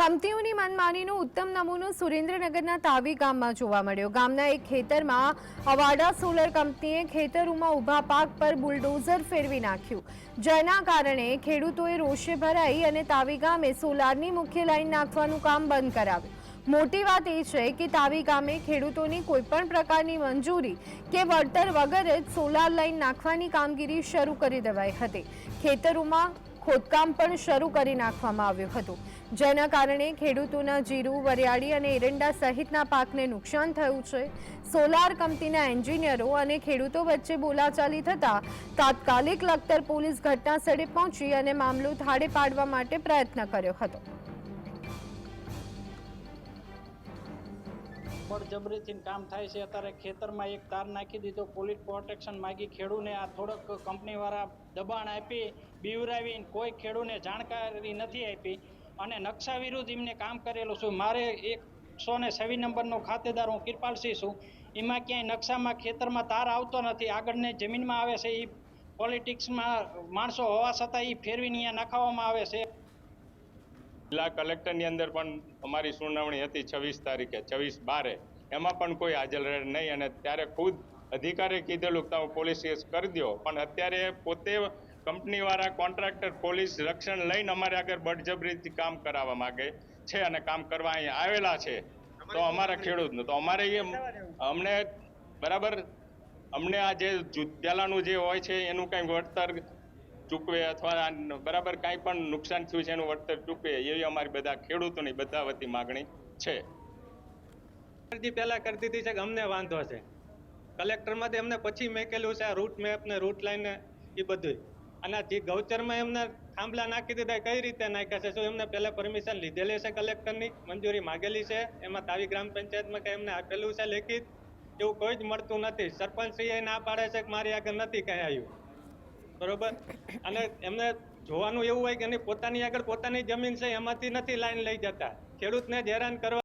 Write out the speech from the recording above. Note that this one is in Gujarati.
કંપનીઓની મનમાનીનો ઉત્તમ નમૂનો સુરેન્દ્રનગરના તાવી ગામમાં જોવા મળ્યો. ગામના એક ખેતરમાં અવાડા સોલર કંપનીએ ખેતરોમાં ઊભા પાક પર બુલડોઝર ફેરવી નાખ્યું. જેના કારણે ખેડૂતોએ રોષે ભરાઈ અને તાવી ગામે સોલારની મુખ્ય લાઈન નાખવાનું કામ બંધ કરાવ્યું. મોટી વાત એ છે કે તાવી ગામે ખેડૂતોની કોઈપણ પ્રકારની મંજૂરી કે વળતર વગર જ સોલાર લાઈન નાખવાની કામગીરી શરૂ કરી દેવાઈ હતી. ખેતરોમાં ખોદકામ પણ શરૂ કરી નાખવામાં આવ્યું હતું. જેના કારણે ખેડૂતોના જીરું, વરિયાળી અને એરંડા સહિતના પાકને નુકસાન થયું છે. સોલાર કંપનીના એન્જિનિયરો અને ખેડૂતો વચ્ચે બોલાચાલી થતાં તાત્કાલિક લખતર પોલીસ ઘટના સ્થળે પહોંચી અને મામલો થાળે પાડવા માટે પ્રયત્ન કર્યો હતો. બળજબરીથી કામ થાય છે. અત્યારે ખેતરમાં એક તાર નાખી દીધો. પોલીસ પ્રોટેક્શન માગી ખેડૂને આ થોડોક કંપનીવાળા દબાણ આપી, બીવરાવીને કોઈ ખેડૂને જાણકારી નથી આપી અને નકશા વિરુદ્ધ એમને કામ કરેલું છું. મારે એકસો ને છવ્વીસ નંબરનો ખાતેદાર હું કિરપાલસિંહ છું. એમાં ક્યાંય નકશામાં ખેતરમાં તાર આવતો નથી. આગળની જમીનમાં આવે છે. એ પોલિટિક્સમાં માણસો હોવા છતાં એ ફેરવીને અહીંયા નખાવવામાં આવે છે. જિલ્લા કલેક્ટરની અંદર પણ અમારી સુનાવણી હતી છવ્વીસ તારીખે છવ્વીસ બારે. એમાં પણ કોઈ હાજર નહીં અને ત્યારે ખુદ અધિકારીએ કીધેલું કે તમે પોલીસ કેસ કરી દો. પણ અત્યારે પોતે કંપનીવાળા કોન્ટ્રાક્ટર પોલીસ રક્ષણ લઈને અમારે આગળ બળજબરીથી કામ કરાવવા માંગે છે અને કામ કરવા અહીં આવેલા છે. તો અમારા ખેડૂતનું તો અમારે એ અમને બરાબર અમને આ જે જુ- પહેલાંનું જે હોય છે એનું કાંઈ વળતર ચૂકવે અથવા બરાબર કાંઈ પણ નુકસાન થયું છે એનું વળતર ચૂકવે, એવી અમારી બધા ખેડૂતોની બધા વતી માગણી છે. અરજી પહેલાં કરી દીધી છે કે અમને વાંધો છે. કલેક્ટરમાંથી એમને પછી મેકેલું છે આ રૂટ મેપ ને રૂટ લાઈન ને એ બધું અને જે ગૌચરમાં એમને થાંભલા નાખી દીધા, કઈ રીતે નાખ્યા છે, શું એમને પહેલાં પરમિશન લીધેલી છે કલેક્ટરની? મંજૂરી માગેલી છે. એમાં તાવી ગ્રામ પંચાયતમાં કંઈ એમને આપેલું છે લેખિત? એવું કોઈ જ મળતું નથી. સરપંચશ્રીએ ના પાડે છે કે મારી આગળ નથી કંઈ આવ્યું. બરોબર? અને એમને જોવાનું એવું હોય કે એની પોતાની આગળ પોતાની જમીન છે, એમાંથી નથી લાઈન લઈ જતા. ખેડૂતને જ હેરાન કરવા